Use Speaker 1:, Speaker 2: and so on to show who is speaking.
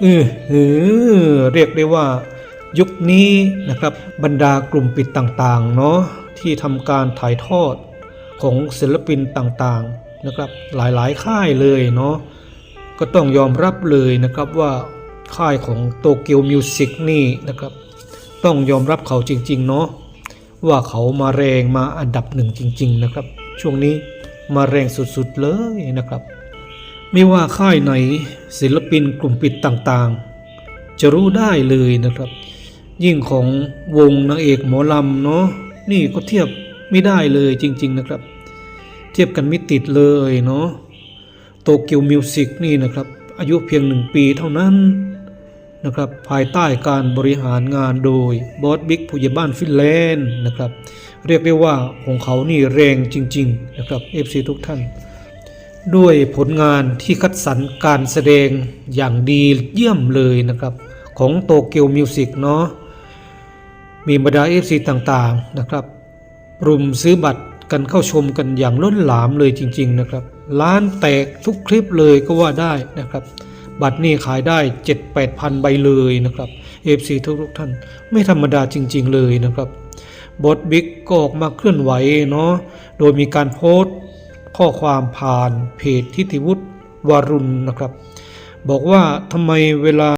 Speaker 1: เออเออเรียกได้ว่ายุคนี้นะครับบรรดากลุ่มปิดต่างๆเนาะที่ทำการถ่ายทอดของศิลปินต่างๆนะครับหลายๆค่ายเลยเนาะก็ต้องยอมรับเลยนะครับว่าค่ายของโตเกียวมิวสิกนี่นะครับต้องยอมรับเขาจริงๆเนาะว่าเขามาแรงมาอันดับหนึ่งจริง ๆ นะครับ ช่วงนี้มาแรงสุดๆเลยนะครับ ไม่ว่าค่ายไหนศิลปินกลุ่มปิดต่างๆ จะรู้ได้เลยนะครับ ยิ่งของวงนางเอกหมอลำเนาะนี่ก็เทียบไม่ได้เลยจริง ๆนะครับ เทียบกันไม่ติดเลยเนาะโตเกียวมิวสิกนี่นะครับ อายุเพียงหนึ่งปีเท่านั้นนะครับ ภายใต้การบริหารงานโดยบอสบิ๊กผู้ใหญ่บ้านฟินแลนด์นะครับ เรียกได้ว่าของเขานี่แรงจริง ๆ นะครับ FC ทุกท่าน ด้วยผลงานที่คัดสรรการแสดงอย่างดีเยี่ยมเลยนะครับ ของโตเกียวมิวสิกเนาะมีบรรดาเอฟซีต่างๆนะครับรุมซื้อบัตรกันเข้าชมกันอย่างล้นหลามเลยจริง ๆนะครับร้านแตกทุกคลิปเลยก็ว่าได้นะครับ บัตรนี่ขายได้ 7-8พันใบเลยนะครับ FC ทุกๆท่าน ไม่ธรรมดาจริง ๆ เลยนะครับบอสบิ๊กก็ออกมาเคลื่อนไหวเนาะโดยมีการโพสต์ ข้อความผ่านเพจทิติวุฒิวารุณนะครับ บอกว่าทำไมเวลา